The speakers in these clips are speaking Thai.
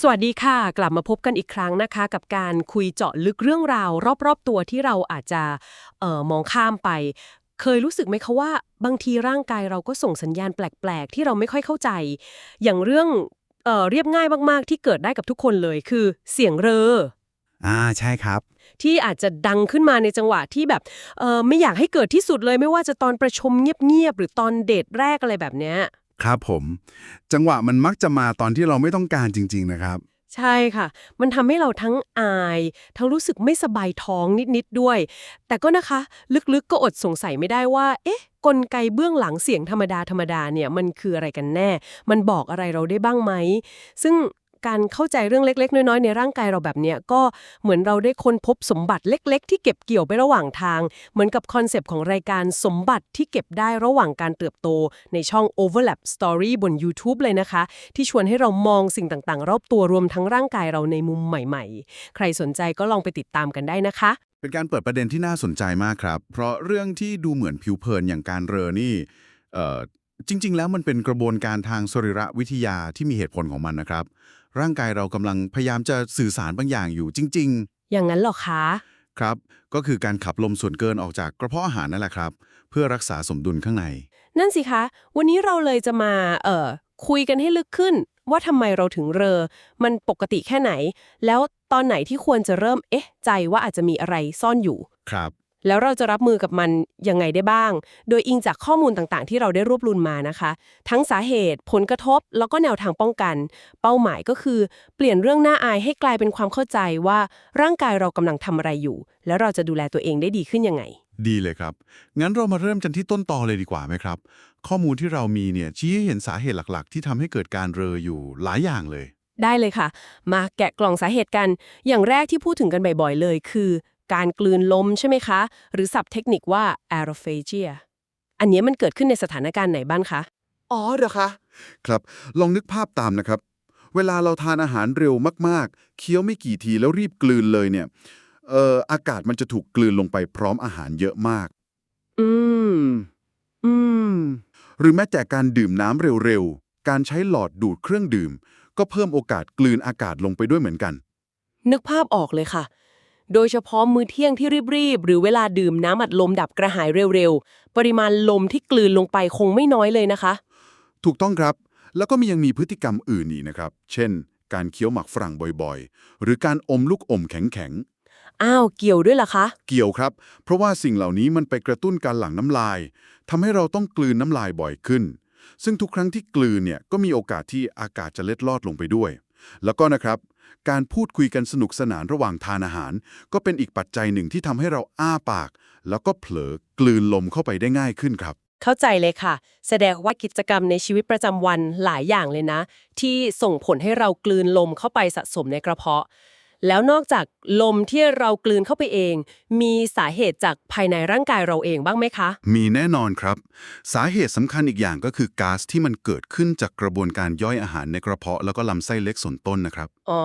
สวัสดีค่ะ กลับมาพบกันอีกครั้งนะคะ กับการคุยเจาะลึกเรื่องราว รอบๆตัวที่เราอาจจะเอ่อมองข้ามไป เคยรู้สึกไหมคะว่า บางทีร่างกายเราก็ส่งสัญญาณแปลกๆ ที่เราไม่ค่อยเข้าใจ อย่างเรื่องเอ่อเรียบง่ายมากๆ ที่เกิดได้กับทุกคนเลยคือเสียงเรออ่าใช่ครับ ที่อาจจะดังขึ้นมาในจังหวะที่แบบเออไม่อยากให้เกิดที่สุดเลยไม่ว่าจะตอนประชุมเงียบๆหรือตอนเดทแรกอะไรแบบเนี้ย ครับผม จังหวะมันมักจะมาตอนที่เราไม่ต้องการจริง ๆ นะครับ ใช่ค่ะ มันทำให้เราทั้งอาย ทั้งรู้สึกไม่สบายท้องนิด ๆ ด้วย แต่ก็นะคะ ลึก ๆ ก็อดสงสัยไม่ได้ว่า เอ๊ะ กลไกเบื้องหลังเสียงธรรมดาธรรมดาเนี่ย มันคืออะไรกันแน่ มันบอกอะไรเราได้บ้างไหม ซึ่ง การเข้าใจเรื่องเล็ก ๆ น้อยๆในร่างกายเราแบบเนี้ยก็เหมือนเราได้ค้นพบสมบัติเล็ก ๆ ที่เก็บเกี่ยวไประหว่างทาง เหมือนกับคอนเซปต์ของรายการสมบัติที่เก็บได้ระหว่างการเติบโตในช่อง Overlap Story บน YouTube เลยนะคะ ที่ชวนให้เรามองสิ่งต่างๆ รอบตัวรวมทั้งร่างกายเราในมุมใหม่ ๆ ใครสนใจก็ลองไปติดตามกันได้นะคะเป็นการเปิดประเด็นที่น่าสนใจมากครับ เพราะเรื่องที่ดูเหมือนผิวเผินอย่างการเรอนี่จริง ๆ แล้วมันเป็นกระบวนการทางสรีระวิทยาที่มีเหตุผลของมันนะครับ ร่างกายเรากำลังพยายามจะสื่อสารบางอย่างอยู่จริง อย่างนั้นเหรอคะ ๆ ครับ ก็คือการขับลมส่วนเกินออกจากกระเพาะอาหารนั่นแหละครับ เพื่อรักษาสมดุลข้างใน นั่นสิคะ วันนี้เราเลยจะมาเอ่อคุยกันให้ลึกขึ้น ว่าทำไมเราถึงเรอ มันปกติแค่ไหน แล้วตอนไหนที่ควรจะเริ่มเอ๊ะใจว่าอาจจะมีอะไรซ่อนอยู่ ครับ แล้วเราจะรับมือกับมันยังไงได้บ้าง โดยอิงจากข้อมูลต่างๆ ที่เราได้รวบรวมมานะคะ ทั้งสาเหตุ ผลกระทบ แล้วก็แนวทางป้องกัน เป้าหมายก็คือ เปลี่ยนเรื่องน่าอายให้กลายเป็นความเข้าใจว่าร่างกายเรากำลังทำอะไรอยู่ แล้วเราจะดูแลตัวเองได้ดีขึ้นยังไง ดีเลยครับ งั้นเรามาเริ่มกันที่ต้นตอเลยดีกว่าไหมครับ ข้อมูลที่เรามีเนี่ยชี้ให้เห็นสาเหตุหลักๆ ที่ทำให้เกิดการเรออยู่หลายอย่างเลยได้เลยค่ะ มาแกะกล่องสาเหตุกัน อย่างแรกที่พูดถึงกันบ่อยๆเลย คือ การกลืนลมใช่ไหมคะ หรือศัพท์เทคนิคว่า aerophagia อันเนี้ยมันเกิดขึ้นในสถานการณ์ไหนบ้างคะ อ๋อเหรอคะ ครับ ลองนึกภาพตามนะครับ เวลาเราทานอาหารเร็วมากๆ เคี้ยวไม่กี่ทีแล้วรีบกลืนเลยเนี่ยเอ่ออากาศมันจะถูกกลืนลงไปพร้อมอาหารเยอะมาก อืม อืม หรือแม้แต่การดื่มน้ำเร็วๆ การใช้หลอดดูดเครื่องดื่ม ก็เพิ่มโอกาสกลืนอากาศลงไปด้วยเหมือนกัน นึกภาพออกเลยค่ะ โดยเฉพาะมื้อเที่ยงที่รีบๆ หรือเวลาดื่มน้ำอัดลมดับกระหายเร็วๆ ปริมาณลมที่กลืนลงไปคงไม่น้อยเลยนะคะ ถูกต้องครับ แล้วก็มียังมีพฤติกรรมอื่นอีกนะครับ เช่น การเคี้ยวหมักฝรั่งบ่อยๆ หรือการอมลูกอมแข็งอ้าว เกี่ยวด้วยล่ะคะๆเกี่ยวครับ เพราะว่าสิ่งเหล่านี้มันไปกระตุ้นการหลั่งน้ำลายทำให้เราต้องกลืนน้ำลายบ่อยขึ้น ซึ่งทุกครั้งที่กลืนเนี่ยก็มีโอกาสที่อากาศจะเล็ดลอดลงไปด้วย แล้วก็นะครับ การพูดคุยกันสนุกสนานระหว่างทานอาหาร ก็เป็นอีกปัจจัยหนึ่งที่ทำให้เราอ้าปาก แล้วก็เผลอกลืนลมเข้าไปได้ง่ายขึ้นครับ เข้าใจเลยค่ะ แสดงว่ากิจกรรมในชีวิตประจำวันหลายอย่างเลยนะ ที่ส่งผลให้เรากลืนลมเข้าไปสะสมในกระเพาะ แล้วนอกจากลมที่เรากลืนเข้าไปเอง มีสาเหตุจากภายในร่างกายเราเองบ้างไหมคะ มีแน่นอนครับ สาเหตุสำคัญอีกอย่างก็คือก๊าซที่มันเกิดขึ้นจากกระบวนการย่อยอาหารในกระเพาะแล้วก็ลำไส้เล็กส่วนต้นนะครับ อ๋อ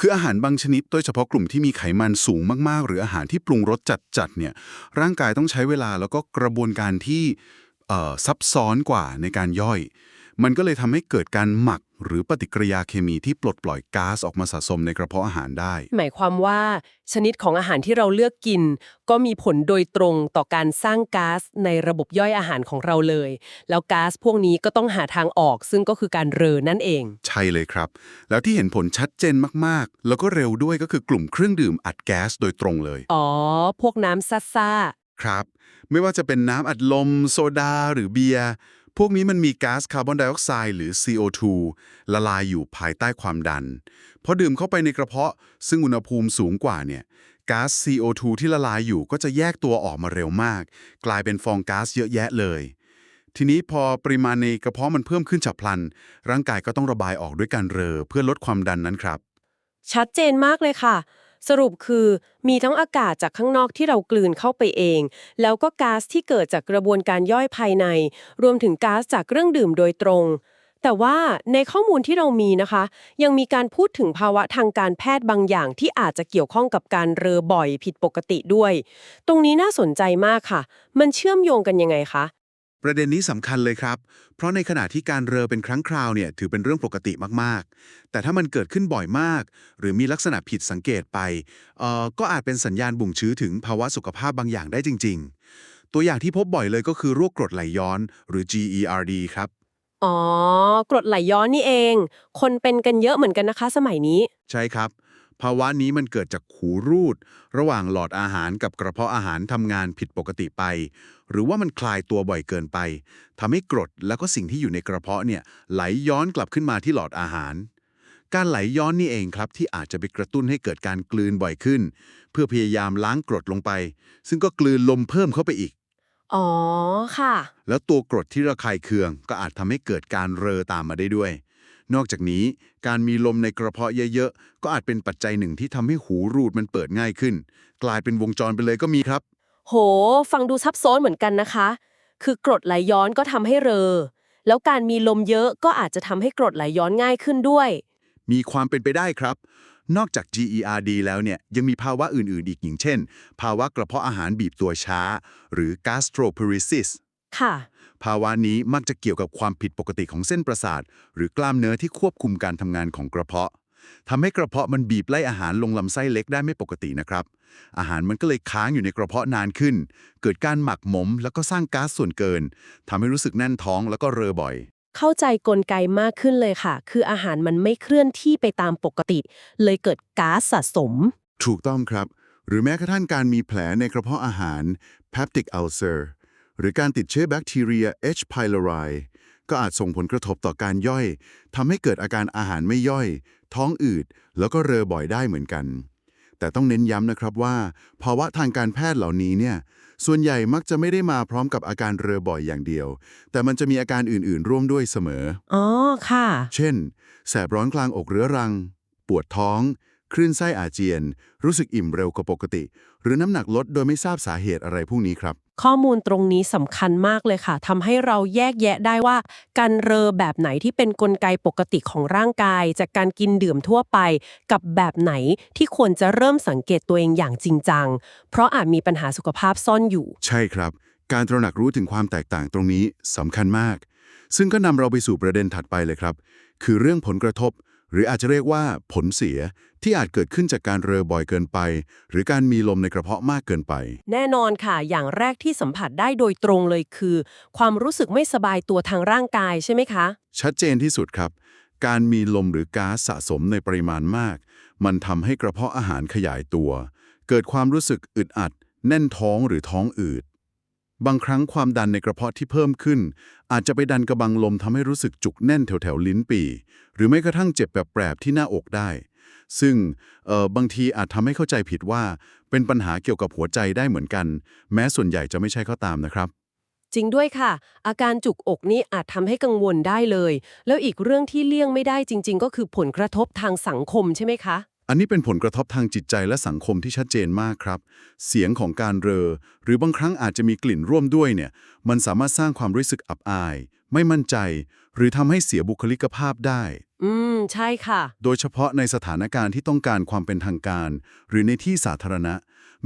คืออาหารบางชนิดโดยเฉพาะกลุ่มที่มีไขมันสูงมากๆ หรืออาหารที่ปรุงรสจัดๆเนี่ยร่างกายต้องใช้เวลาแล้วก็กระบวนการที่เอ่อซับซ้อนกว่าในการย่อย มันก็เลยทำให้เกิดการหมัก หรือปฏิกิริยาเคมีที่ปลดปล่อยก๊าซออกมาสะสมในกระเพาะอาหารได้ หมายความว่า ชนิดของอาหารที่เราเลือกกิน ก็มีผลโดยตรงต่อการสร้างก๊าซในระบบย่อยอาหารของเราเลย แล้วก๊าซพวกนี้ก็ต้องหาทางออก ซึ่งก็คือการเรอนั่นเอง ใช่เลยครับ แล้วที่เห็นผลชัดเจนมากๆ แล้วก็เร็วด้วยก็คือกลุ่มเครื่องดื่มอัดแก๊สโดยตรงเลย อ๋อ พวกน้ำซ่าซ่าครับ ไม่ว่าจะเป็นน้ำอัดลม โซดา หรือเบียร์ พวกนี้มันมีก๊าซคาร์บอนไดออกไซด์หรือ CO2 ละลายอยู่ภายใต้ความดัน พอดื่มเข้าไปในกระเพาะ ซึ่งอุณหภูมิสูงกว่าเนี่ยก๊าซ CO2 ที่ละลายอยู่ก็จะแยกตัวออกมาเร็วมาก กลายเป็นฟองก๊าซเยอะแยะเลย ทีนี้พอปริมาณในกระเพาะมันเพิ่มขึ้นฉับพลัน ร่างกายก็ต้องระบายออกด้วยการเรอเพื่อลดความดันนั้นครับ ชัดเจนมากเลยค่ะ สรุปคือมีทั้งอากาศจากข้างนอกที่เรากลืนเข้าไปเอง แล้วก็ก๊าซที่เกิดจากกระบวนการย่อยภายใน รวมถึงก๊าซจากเครื่องดื่มโดยตรง แต่ว่าในข้อมูลที่เรามีนะคะ ยังมีการพูดถึงภาวะทางการแพทย์บางอย่างที่อาจจะเกี่ยวข้องกับการเรอบ่อยผิดปกติด้วย ตรงนี้น่าสนใจมากค่ะ มันเชื่อมโยงกันยังไงคะ ประเด็นนี้สำคัญเลยครับ เพราะในขณะที่การเรอเป็นครั้งคราวเนี่ยถือเป็นเรื่องปกติมากๆ แต่ถ้ามันเกิดขึ้นบ่อยมาก หรือมีลักษณะผิดสังเกตไปเอ่อก็อาจเป็นสัญญาณบ่งชี้ถึงภาวะสุขภาพบางอย่างได้จริง ๆ ตัวอย่างที่พบบ่อยเลยก็คือโรคกรดไหลย้อน หรือ GERD ครับ อ๋อ กรดไหลย้อนนี่เอง คนเป็นกันเยอะเหมือนกันนะคะ สมัยนี้ ใช่ครับ ภาวะนี้มันเกิดจากหูรูด ระหว่างหลอดอาหารกับกระเพาะอาหารทำงานผิดปกติไป หรือว่ามันคลายตัวบ่อยเกินไปทำให้กรดแล้วก็สิ่งที่อยู่ในกระเพาะเนี่ยไหลย้อนกลับขึ้นมาที่หลอดอาหาร การไหลย้อนนี่เองครับที่อาจจะไปกระตุ้นให้เกิดการกลืนบ่อยขึ้น เพื่อพยายามล้างกรดลงไป ซึ่งก็กลืนลมเพิ่มเข้าไปอีกอ๋อค่ะ แล้วตัวกรดที่ระคายเคืองก็อาจทำให้เกิดการเรอตามมาได้ด้วย นอกจากนี้การมีลมในกระเพาะเยอะๆ ก็อาจเป็นปัจจัยหนึ่งที่ทำให้หูรูดมันเปิดง่ายขึ้น กลายเป็นวงจรไปเลยก็มีครับ โห ฟังดูซับซ้อนเหมือนกันนะคะ คือกรดไหลย้อนก็ทำให้เรอ แล้วการมีลมเยอะก็อาจจะทำให้กรดไหลย้อนง่ายขึ้นด้วย มีความเป็นไปได้ครับ นอกจาก GERD แล้วเนี่ยยังมีภาวะอื่นๆอีกอย่างเช่น ภาวะกระเพาะอาหารบีบตัวช้า หรือ gastroparesis ค่ะ ภาวะนี้มักจะเกี่ยวกับความผิดปกติของเส้นประสาท หรือกล้ามเนื้อที่ควบคุมการทำงานของกระเพาะทำให้กระเพาะมันบีบไล่อาหารลงลำไส้เล็กได้ไม่ปกตินะครับ อาหารมันก็เลยค้างอยู่ในกระเพาะนานขึ้น เกิดการหมักหมม แล้วก็สร้างก๊าซส่วนเกินทำให้รู้สึกแน่นท้องแล้วก็เรอบ่อย เข้าใจกลไกมากขึ้นเลยค่ะ คืออาหารมันไม่เคลื่อนที่ไปตามปกติ เลยเกิดก๊าซสะสม ถูกต้องครับ หรือแม้กระทั่งการมีแผลในกระเพาะอาหาร peptic ulcer หรือการติดเชื้อแบคทีเรีย H. pylori ก็อาจส่งผลกระทบต่อการย่อยทำให้เกิดอาการอาหารไม่ย่อย ท้องอืด แล้วก็เรอบ่อยได้เหมือนกัน แต่ต้องเน้นย้ำนะครับว่า ภาวะทางการแพทย์เหล่านี้เนี่ยส่วนใหญ่มักจะไม่ได้มาพร้อมกับอาการเรอบ่อยอย่างเดียว แต่มันจะมีอาการอื่นๆ ร่วมด้วยเสมอ อ๋อ ค่ะ เช่น แสบร้อนกลางอกเรื้อรัง ปวดท้อง คลื่นไส้อาเจียน รู้สึกอิ่มเร็วกว่าปกติ หรือน้ำหนักลดโดยไม่ทราบสาเหตุอะไรพวกนี้ครับ ข้อมูลตรงนี้สำคัญมากเลยค่ะทำให้เราแยกแยะได้ว่า การเรอแบบไหนที่เป็นกลไกปกติของร่างกาย จากการกินดื่มทั่วไป กับแบบไหนที่ควรจะเริ่มสังเกตตัวเองอย่างจริงจัง เพราะอาจมีปัญหาสุขภาพซ่อนอยู่ ใช่ครับ การตระหนักรู้ถึงความแตกต่างตรงนี้สำคัญมาก ซึ่งก็นำเราไปสู่ประเด็นถัดไปเลยครับ คือเรื่องผลกระทบ หรืออาจจะเรียกว่าผลเสียที่อาจเกิดขึ้นจากการเรอบ่อยเกินไป หรือการมีลมในกระเพาะมากเกินไป แน่นอนค่ะ อย่างแรกที่สัมผัสได้โดยตรงเลยคือ ความรู้สึกไม่สบายตัวทางร่างกายใช่ไหมคะ ชัดเจนที่สุดครับ การมีลมหรือก๊าซสะสมในปริมาณมาก มันทำให้กระเพาะอาหารขยายตัว เกิดความรู้สึกอึดอัด แน่นท้องหรือท้องอืด บางครั้งความดันในกระเพาะที่เพิ่มขึ้น อาจจะไปดันกระบังลมทำให้รู้สึกจุกแน่นแถวๆลิ้นปี หรือไม่กระทั่งเจ็บแบบแปรบที่หน้าอกได้ ซึ่งเอ่อบางทีอาจทำให้เข้าใจผิดว่า เป็นปัญหาเกี่ยวกับหัวใจได้เหมือนกัน แม้ส่วนใหญ่จะไม่ใช่ก็ตามนะครับจริงด้วยค่ะ อาการจุกอกนี่อาจทำให้กังวลได้เลย แล้วอีกเรื่องที่เลี่ยงไม่ได้จริง ๆ ก็คือผลกระทบทางสังคมใช่ไหมคะ อันนี้เป็นผลกระทบทางจิตใจและสังคมที่ชัดเจนมากครับ เสียงของการเรอ หรือบางครั้งอาจจะมีกลิ่นร่วมด้วยเนี่ย มันสามารถสร้างความรู้สึกอับอาย ไม่มั่นใจ หรือทำให้เสียบุคลิกภาพได้ อืม ใช่ค่ะ โดยเฉพาะในสถานการณ์ที่ต้องการความเป็นทางการ หรือในที่สาธารณะ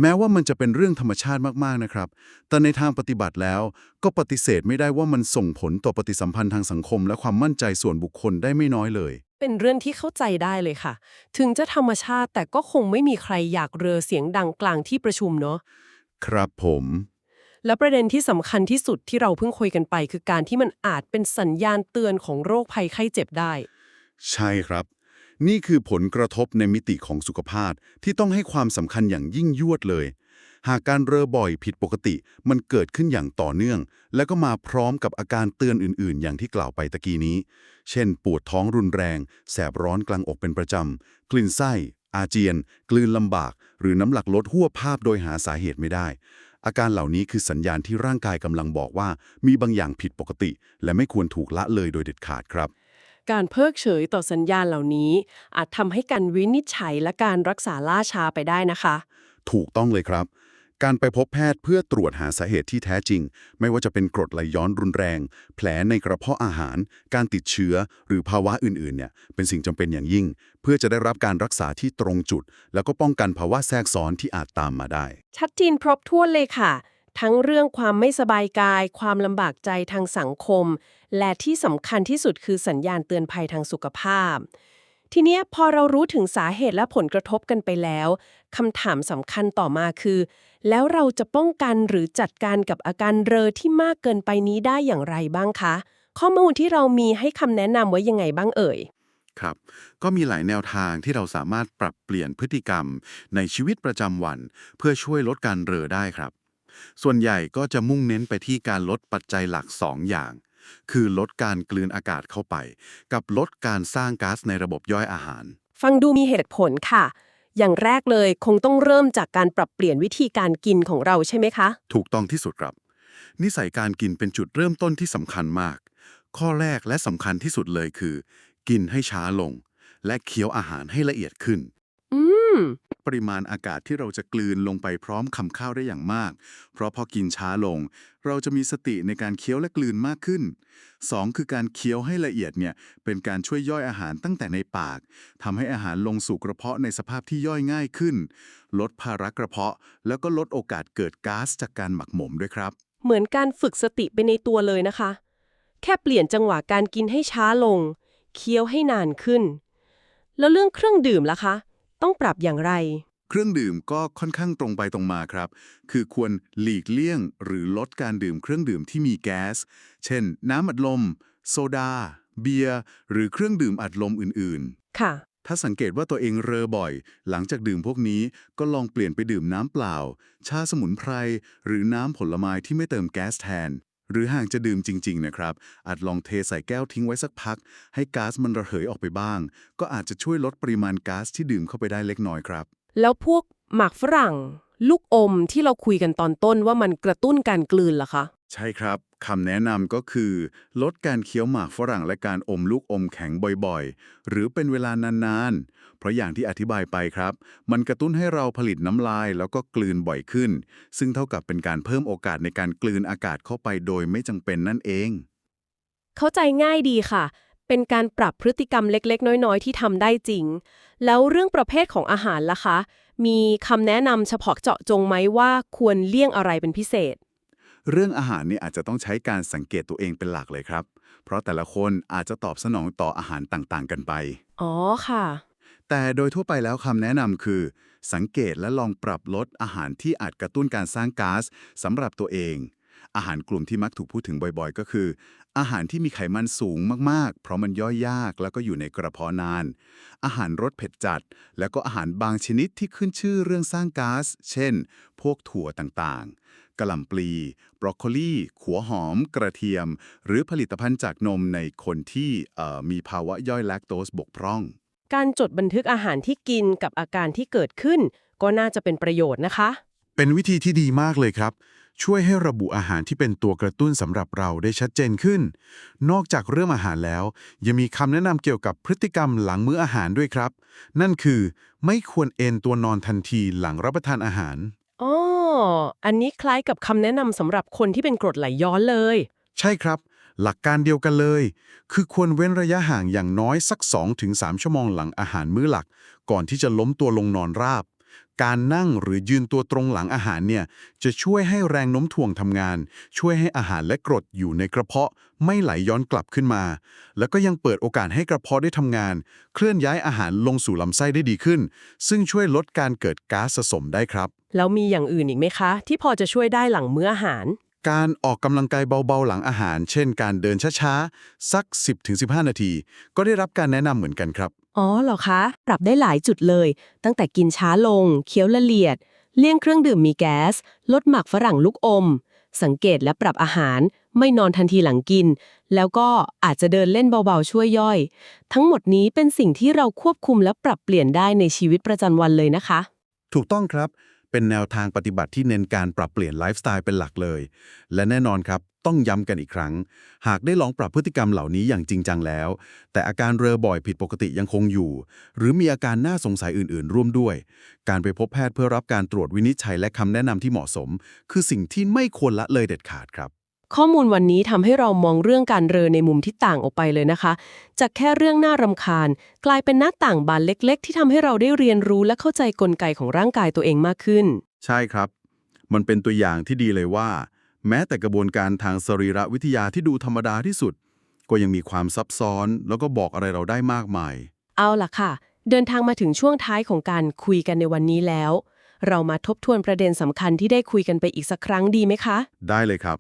แม้ว่ามันจะเป็นเรื่องธรรมชาติมากๆนะครับ แต่ในทางปฏิบัติแล้วก็ปฏิเสธไม่ได้ว่ามันส่งผลต่อปฏิสัมพันธ์ทางสังคม และความมั่นใจส่วนบุคคลได้ไม่น้อยเลย เป็นเรื่องที่เข้าใจได้เลยค่ะ ถึงจะธรรมชาติแต่ก็คงไม่มีใครอยากเรอเสียงดังกลางที่ประชุมเนาะ ครับผม และประเด็นที่สำคัญที่สุดที่เราเพิ่งคุยกันไป คือการที่มันอาจเป็นสัญญาณเตือนของโรคภัยไข้เจ็บได้ ใช่ครับ นี่คือผลกระทบในมิติของสุขภาพที่ต้องให้ความสำคัญอย่างยิ่งยวดเลย หากการเรอบ่อยผิดปกติมันเกิดขึ้นอย่างต่อเนื่อง แล้วก็มาพร้อมกับอาการเตือนอื่น ๆ อย่างที่กล่าวไปตะกี้นี้ เช่น ปวดท้องรุนแรง แสบร้อนกลางอกเป็นประจำ กลิ่นไส้ อาเจียน กลืนลำบาก หรือน้ำหลักลดหัวภาพโดยหาสาเหตุไม่ได้ อาการเหล่านี้คือสัญญาณที่ร่างกายกำลังบอกว่า มีบางอย่างผิดปกติ และไม่ควรถูกละเลยโดยเด็ดขาดครับ การเพิกเฉยต่อสัญญาณเหล่านี้ อาจทำให้การวินิจฉัยและการรักษาล่าช้าไปได้นะคะ ถูกต้องเลยครับ การไปพบแพทย์เพื่อตรวจหาสาเหตุที่แท้จริง ไม่ว่าจะเป็นกรดไหลย้อนรุนแรง แผลในกระเพาะอาหาร การติดเชื้อ หรือภาวะอื่นๆเนี่ยเป็นสิ่งจำเป็นอย่างยิ่ง เพื่อจะได้รับการรักษาที่ตรงจุด แล้วก็ป้องกันภาวะแทรกซ้อนที่อาจตามมาได้ ชัดเจนครบถ้วนเลยค่ะ ทั้งเรื่องความไม่สบายกาย ความลำบากใจทางสังคม และที่สำคัญที่สุดคือสัญญาณเตือนภัยทางสุขภาพ ทีเนี้ยพอเรารู้ถึงสาเหตุและผลกระทบกันไปแล้วคำถามสำคัญต่อมาคือ แล้วเราจะป้องกันหรือจัดการกับอาการเรอที่มากเกินไปนี้ได้อย่างไรบ้างคะ ข้อมูลที่เรามีให้คำแนะนำไว้ยังไงบ้างเอ่ยครับ ก็มีหลายแนวทางที่เราสามารถปรับเปลี่ยนพฤติกรรมในชีวิตประจำวัน เพื่อช่วยลดการเรอได้ครับ ส่วนใหญ่ก็จะมุ่งเน้นไปที่การลดปัจจัยหลัก 2 อย่าง คือลดการกลืนอากาศเข้าไป กับลดการสร้างก๊าซในระบบย่อยอาหาร ฟังดูมีเหตุผลค่ะ อย่างแรกเลยคงต้องเริ่มจากการปรับเปลี่ยนวิธีการกินของเราใช่ไหมคะ ถูกต้องที่สุดครับ นิสัยการกินเป็นจุดเริ่มต้นที่สำคัญมาก ข้อแรกและสำคัญที่สุดเลยคือ กินให้ช้าลง และเคี้ยวอาหารให้ละเอียดขึ้นอืม ปริมาณอากาศที่เราจะกลืนลงไปพร้อมคำข้าวได้อย่างมาก เพราะพอกินช้าลง เราจะมีสติในการเคี้ยวและกลืนมากขึ้น 2. คือการเคี้ยวให้ละเอียดเนี่ยเป็นการช่วยย่อยอาหารตั้งแต่ในปากทำให้อาหารลงสู่กระเพาะในสภาพที่ย่อยง่ายขึ้น ลดภาระกระเพาะ แล้วก็ลดโอกาสเกิดก๊าซจากการหมักหมมด้วยครับ เหมือนการฝึกสติไปในตัวเลยนะคะ แค่เปลี่ยนจังหวะการกินให้ช้าลง เคี้ยวให้นานขึ้น แล้วเรื่องเครื่องดื่มล่ะคะ ต้องปรับอย่างไร เครื่องดื่มก็ค่อนข้างตรงไปตรงมาครับ คือควรหลีกเลี่ยง หรือลดการดื่มเครื่องดื่มที่มีแก๊ส เช่น น้ำอัดลม โซดา เบียร์ หรือเครื่องดื่มอัดลมอื่นค่ะๆถ้าสังเกตว่าตัวเองเรอบ่อย หลังจากดื่มพวกนี้ก็ลองเปลี่ยนไปดื่มน้ำเปล่า ชาสมุนไพร หรือน้ำผลไม้ที่ไม่เติมแก๊สแทน หรือหากจะดื่มจริง ๆ นะครับ อาจลองเทใส่แก้วทิ้งไว้สักพัก ให้ก๊าซมันระเหยออกไปบ้าง ก็อาจจะช่วยลดปริมาณก๊าซที่ดื่มเข้าไปได้เล็กน้อยครับ แล้วพวกหมากฝรั่ง ลูกอมที่เราคุยกันตอนต้นว่ามันกระตุ้นการกลืนล่ะคะ ใช่ครับคำแนะนำก็คือ ลดการเคี้ยวหมากฝรั่งและการอมลูกอมแข็งบ่อยๆ หรือเป็นเวลานานๆ เพราะอย่างที่อธิบายไปครับ มันกระตุ้นให้เราผลิตน้ำลายแล้วก็กลืนบ่อยขึ้น ซึ่งเท่ากับเป็นการเพิ่มโอกาสในการกลืนอากาศเข้าไปโดยไม่จำเป็นนั่นเอง เข้าใจง่ายดีค่ะ เป็นการปรับพฤติกรรมเล็กๆ น้อยๆ ที่ทำได้จริง แล้วเรื่องประเภทของอาหารล่ะคะ มีคำแนะนำเฉพาะเจาะจงไหมว่าควรเลี่ยงอะไรเป็นพิเศษ เรื่องอาหารเนี่ยอาจจะต้องใช้การสังเกตตัวเองเป็นหลักเลยครับ เพราะแต่ละคนอาจจะตอบสนองต่ออาหารต่างๆ กันไป อ๋อค่ะ แต่โดยทั่วไปแล้วคำแนะนำคือ สังเกตและลองปรับลดอาหารที่อาจกระตุ้นการสร้างก๊าซสำหรับตัวเอง อาหารกลุ่มที่มักถูกพูดถึงบ่อยๆ ก็คือ อาหารที่มีไขมันสูงมากๆ เพราะมันย่อยยากแล้วก็อยู่ในกระเพาะนาน อาหารรสเผ็ดจัด แล้วก็อาหารบางชนิดที่ขึ้นชื่อเรื่องสร้างก๊าซเช่น พวกถั่วต่างๆ กะหล่ำปลี บรอกโคลีขัวหอม กระเทียม หรือผลิตภัณฑ์จากนมในคนที่เอ่อมีภาวะย่อยแลคโตสบกพร่อง การจดบันทึกอาหารที่กินกับอาการที่เกิดขึ้น ก็น่าจะเป็นประโยชน์นะคะ เป็นวิธีที่ดีมากเลยครับ ช่วยให้ระบุอาหารที่เป็นตัวกระตุ้นสำหรับเราได้ชัดเจนขึ้น นอกจากเรื่องอาหารแล้ว ยังมีคำแนะนำเกี่ยวกับพฤติกรรมหลังมื้ออาหารด้วยครับ นั่นคือ ไม่ควรเอนตัวนอนทันทีหลังรับประทานอาหารอ๋อ อันนี้คล้ายกับคำแนะนำสำหรับคนที่เป็นกรดไหลย้อนเลย ใช่ครับ หลักการเดียวกันเลย คือควรเว้นระยะห่างอย่างน้อยสัก 2-3 ชั่วโมงหลังอาหารมื้อหลัก ก่อนที่จะล้มตัวลงนอนราบ การนั่งหรือยืนตัวตรงหลังอาหารเนี่ยจะช่วยให้แรงโน้มถ่วงทำงาน ช่วยให้อาหารและกรดอยู่ในกระเพาะไม่ไหลย้อนกลับขึ้นมา แล้วก็ยังเปิดโอกาสให้กระเพาะได้ทำงาน เคลื่อนย้ายอาหารลงสู่ลำไส้ได้ดีขึ้น ซึ่งช่วยลดการเกิดก๊าซสะสมได้ครับ แล้วมีอย่างอื่นอีกไหมคะ ที่พอจะช่วยได้หลังมื้ออาหาร การออกกำลังกายเบาๆหลังอาหาร เช่น การเดินช้าๆสัก 10-15 นาที ก็ได้รับการแนะนำเหมือนกันครับ อ๋อเหรอคะ ปรับได้หลายจุดเลย ตั้งแต่กินช้าลง เคี้ยวละเอียด เลี่ยงเครื่องดื่มมีแก๊ส ลดหมักฝรั่งลูกอม สังเกตและปรับอาหาร ไม่นอนทันทีหลังกิน แล้วก็อาจจะเดินเล่นเบาๆ ช่วยย่อย ทั้งหมดนี้เป็นสิ่งที่เราควบคุมและปรับเปลี่ยนได้ในชีวิตประจำวันเลยนะคะ ถูกต้องครับ เป็นแนวทางปฏิบัติที่เน้นการปรับเปลี่ยนไลฟ์สไตล์เป็นหลักเลย และแน่นอนครับ ต้องย้ำกันอีกครั้ง หากได้ลองปรับพฤติกรรมเหล่านี้อย่างจริงจังแล้ว แต่อาการเรอบ่อยผิดปกติยังคงอยู่ หรือมีอาการน่าสงสัยอื่น ๆ ร่วมด้วย การไปพบแพทย์เพื่อรับการตรวจวินิจฉัยและคำแนะนำที่เหมาะสม คือสิ่งที่ไม่ควรละเลยเด็ดขาดครับ ข้อมูลวันนี้ทำให้เรามองเรื่องการเรอในมุมที่ต่างออกไปเลยนะคะ จากแค่เรื่องน่ารำคาญ กลายเป็นหน้าต่างบานเล็ก ๆ ที่ทำให้เราได้เรียนรู้และเข้าใจกลไกของร่างกายตัวเองมากขึ้น ใช่ครับ มันเป็นตัวอย่างที่ดีเลยว่า แม้แต่กระบวนการทางสรีรวิทยาที่ดูธรรมดาที่สุด ก็ยังมีความซับซ้อน แล้วก็บอกอะไรเราได้มากมาย เอาล่ะค่ะ เดินทางมาถึงช่วงท้ายของการคุยกันในวันนี้แล้ว เรามาทบทวนประเด็นสำคัญที่ได้คุยกันไปอีกสักครั้งดีไหมคะ ได้เลยครับ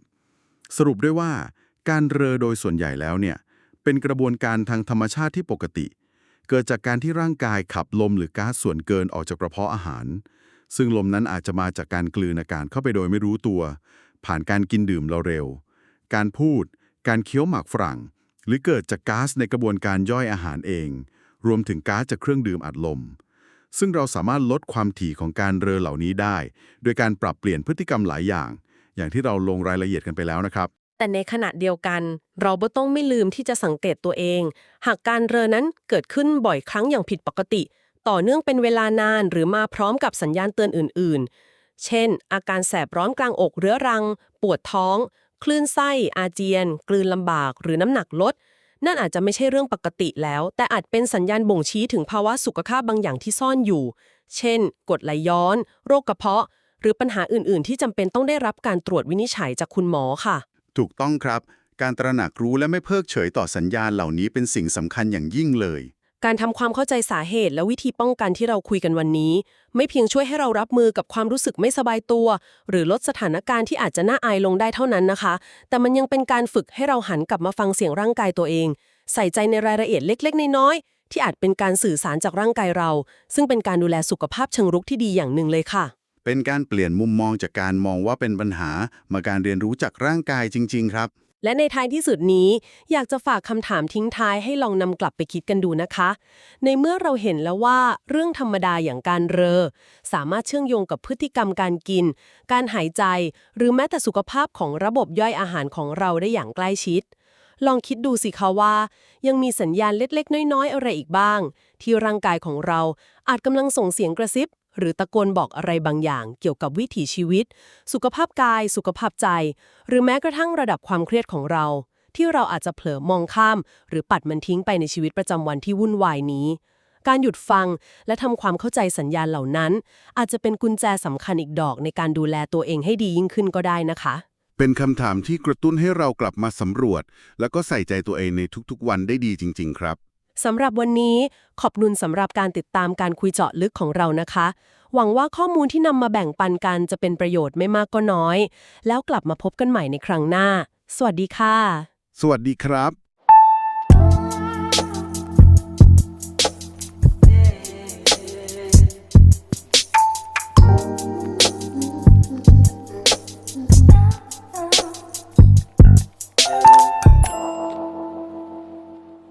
สรุปด้วยว่าการเรอโดยส่วนใหญ่แล้วเนี่ยเป็นกระบวนการทางธรรมชาติที่ปกติ เกิดจากการที่ร่างกายขับลมหรือก๊าซส่วนเกินออกจากกระเพาะอาหาร ซึ่งลมนั้นอาจจะมาจากการกลืนอากาศเข้าไปโดยไม่รู้ตัว ผ่านการกินดื่มเราเร็ว การพูด การเคี้ยวหมากฝรั่ง หรือเกิดจากก๊าซในกระบวนการย่อยอาหารเอง รวมถึงก๊าซจากเครื่องดื่มอัดลม ซึ่งเราสามารถลดความถี่ของการเรอเหล่านี้ได้ โดยการปรับเปลี่ยนพฤติกรรมหลายอย่าง อย่างที่เราลงรายละเอียดกันไปแล้วนะครับ แต่ในขณะเดียวกัน เราก็ต้องไม่ลืมที่จะสังเกตตัวเอง หากการเรอนั้นเกิดขึ้นบ่อยครั้งอย่างผิดปกติ ต่อเนื่องเป็นเวลานานหรือมาพร้อมกับสัญญาณเตือนอื่น ๆ เช่น อาการแสบร้อนกลางอกเรื้อรัง ปวดท้อง คลื่นไส้ อาเจียน กลืนลำบาก หรือน้ำหนักลด นั่นอาจจะไม่ใช่เรื่องปกติแล้ว แต่อาจเป็นสัญญาณบ่งชี้ถึงภาวะสุขภาพบางอย่างที่ซ่อนอยู่ เช่น กรดไหลย้อน โรคกระเพาะ หรือปัญหาอื่นๆ ที่จำเป็นต้องได้รับการตรวจวินิจฉัยจากคุณหมอค่ะ ถูกต้องครับ การตระหนักรู้และไม่เพิกเฉยต่อสัญญาณเหล่านี้เป็นสิ่งสำคัญอย่างยิ่งเลย การทำความเข้าใจสาเหตุและวิธีป้องกันที่เราคุยกันวันนี้ ไม่เพียงช่วยให้เรารับมือกับความรู้สึกไม่สบายตัว หรือลดสถานการณ์ที่อาจจะน่าอายลงได้เท่านั้นนะคะ แต่มันยังเป็นการฝึกให้เราหันกลับมาฟังเสียงร่างกายตัวเอง ใส่ใจในรายละเอียดเล็ก ๆ น้อยๆที่อาจเป็นการสื่อสารจากร่างกายเรา ซึ่งเป็นการดูแลสุขภาพเชิงรุกที่ดีอย่างหนึ่งเลยค่ะ เป็นการเปลี่ยนมุมมองจากการมองว่าเป็นปัญหา มาการเรียนรู้จากร่างกายจริง ๆ ครับ และในท้ายที่สุดนี้ อยากจะฝากคำถามทิ้งท้ายให้ลองนำกลับไปคิดกันดูนะคะ ในเมื่อเราเห็นแล้วว่าเรื่องธรรมดาอย่างการเรอ สามารถเชื่อมโยงกับพฤติกรรมการกิน การหายใจ หรือแม้แต่สุขภาพของระบบย่อยอาหารของเราได้อย่างใกล้ชิด ลองคิดดูสิคะว่า ยังมีสัญญาณเล็กๆ น้อยๆ อะไรอีกบ้าง ที่ร่างกายของเราอาจกำลังส่งเสียงกระซิบ หรือตะโกนบอกอะไรบางอย่างเกี่ยวกับวิถีชีวิต สุขภาพกาย สุขภาพใจ หรือแม้กระทั่งระดับความเครียดของเรา ที่เราอาจจะเผลอมองข้าม หรือปัดมันทิ้งไปในชีวิตประจำวันที่วุ่นวายนี้ การหยุดฟังและทำความเข้าใจสัญญาณเหล่านั้น อาจจะเป็นกุญแจสำคัญอีกดอกในการดูแลตัวเองให้ดียิ่งขึ้นก็ได้นะคะเป็นคำถามที่กระตุ้นให้เรากลับมาสำรวจ แล้วก็ใส่ใจตัวเองในทุกๆ วันได้ดีจริง ๆ ครับ สำหรับวันนี้ขอบนุนสำหรับการติดตามการคุยเจาะลึกของเรานะคะ หวังว่าข้อมูลที่นำมาแบ่งปันกันจะเป็นประโยชน์ไม่มากก็น้อย แล้วกลับมาพบกันใหม่ในครั้งหน้า สวัสดีค่ะ สวัสดีครับ